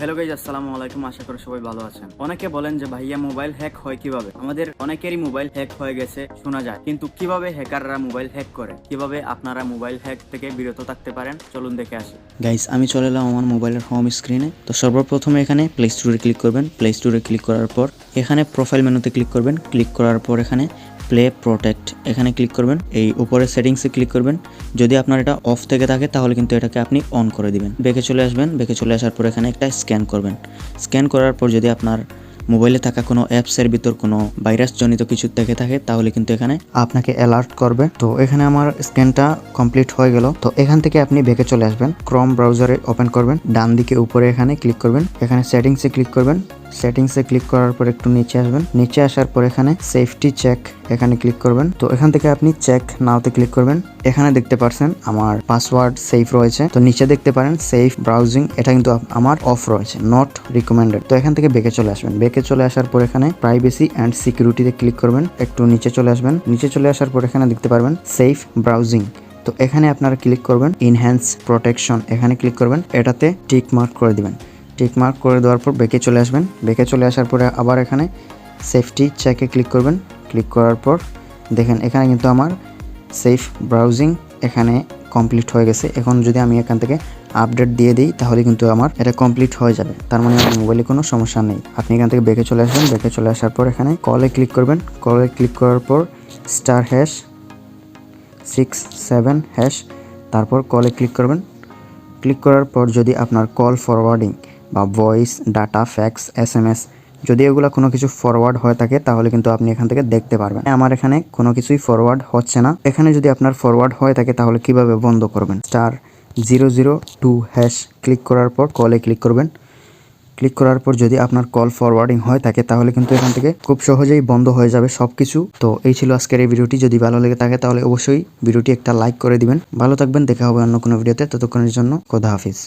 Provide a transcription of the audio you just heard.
Hello guys আসসালামু আলাইকুম। আশা করি সবাই ভালো আছেন। অনেকে বলেন যে ভাইয়া মোবাইল হ্যাক হয় কীভাবে? আমাদের অনেকেরই মোবাইল হ্যাক হয়ে গেছে, শোনা যায়। কিন্তু কীভাবে হ্যাকাররা মোবাইল হ্যাক করে? কীভাবে আপনারা মোবাইল হ্যাক থেকে বিরত থাকতে পারেন? চলুন দেখে আসি। গাইস আমি চলে এলাম আমার মোবাইলের হোম স্ক্রিনে তো সর্বপ্রথমে এখানে প্লে স্টোরে ক্লিক করবেন। প্লে স্টোরে ক্লিক করার পর এখানে প্রোফাইল মেনুতে ক্লিক করবেন। ক্লিক করার পর এখানে প্লে প্রোটেক্ট এখানে ক্লিক করবেন। এই উপরে সেটিংসে ক্লিক করবেন। যদি আপনার এটা অফ থেকে থাকে, তাহলে কিন্তু এটাকে আপনি অন করে দিবেন। বেঁকে চলে আসবেন। বেঁকে চলে আসার পর এখানে একটা স্ক্যান করবেন। স্ক্যান করার পর যদি আপনার মোবাইলে থাকা কোনো অ্যাপসের ভিতর কোনো ভাইরাসজনিত কিছু থেকে থাকে, তাহলে কিন্তু এখানে আপনাকে অ্যালার্ট করবে। তো এখানে আমার স্ক্যানটা কমপ্লিট হয়ে গেল। তো এখান থেকে আপনি বেঁকে চলে আসবেন। ক্রম ব্রাউজারে ওপেন করবেন। ডান দিকে উপরে এখানে ক্লিক করবেন। এখানে সেটিংসে ক্লিক করবেন। সেটিংসে ক্লিক করার পর একটু নিচে আসবেন। নিচে আসার পর এখানে সেফটি চেক এখানে ক্লিক করবেন। তো এখান থেকে আপনি চেক নাওতে ক্লিক করবেন। এখানে দেখতে পারছেন আমার পাসওয়ার্ড সেফ রয়েছে। তো নিচে দেখতে পারেন সেফ ব্রাউজিং এটা কিন্তু আমার অফ রয়েছে নট রিকমেন্ডেড তো এখান থেকে বেঁকে চলে আসবেন। বেঁকে চলে আসার পর এখানে প্রাইভেসি অ্যান্ড সিকিউরিটিতে ক্লিক করবেন। একটু নিচে চলে আসবেন। নিচে চলে আসার পর এখানে দেখতে পারবেন সেফ ব্রাউজিং তো এখানে আপনারা ক্লিক করবেন ইনহ্যান্স প্রোটেকশন এখানে ক্লিক করবেন। এটাতে টিক মার্ক করে দিবেন। টিক মার্ক করে দেওয়ার পর বেঁকে চলে আসবেন। বেঁকে চলে আসার পরে আবার এখানে সেফটি চেকে ক্লিক করবেন। ক্লিক করার পর দেখেন এখানে কিন্তু আমার সেফ ব্রাউজিং এখানে কমপ্লিট হয়ে গেছে। এখন যদি আমি এখান থেকে আপডেট দিয়ে দিই, তাহলে কিন্তু আমার এটা কমপ্লিট হয়ে যাবে। তার মানে আমার মোবাইলে কোনো সমস্যা নেই। আপনি এখান থেকে বেঁকে চলে আসবেন। বেঁকে চলে আসার পর এখানে কলে ক্লিক করবেন। কলে ক্লিক করার পর star hash six seven hash তারপর কলে ক্লিক করবেন। ক্লিক করার পর যদি আপনার কল ফরওয়ার্ডিং বা voice data fax S M S যদি এগুলো কোনো কিছু ফরওয়ার্ড হয়ে থাকে, তাহলে কিন্তু আপনি এখান থেকে দেখতে পারবেন। আমার এখানে কোনো কিছুই ফরওয়ার্ড হচ্ছে না। এখানে যদি আপনার ফরওয়ার্ড হয়ে থাকে, তাহলে কীভাবে বন্ধ করবেন? Star zero zero two hash click করার পর কলে ক্লিক করবেন। ক্লিক করার পর যদি আপনার কল ফরওয়ার্ডিং হয়ে থাকে, তাহলে কিন্তু এখান থেকে খুব সহজেই বন্ধ হয়ে যাবে সব কিছু তো এই ছিল আজকের এই ভিডিওটি। যদি ভালো লেগে থাকে, তাহলে অবশ্যই ভিডিওটি একটা লাইক করে দিবেন। ভালো থাকবেন। দেখা হবে অন্য কোনো ভিডিওতে। ততক্ষণের জন্য খোদা হাফিজ।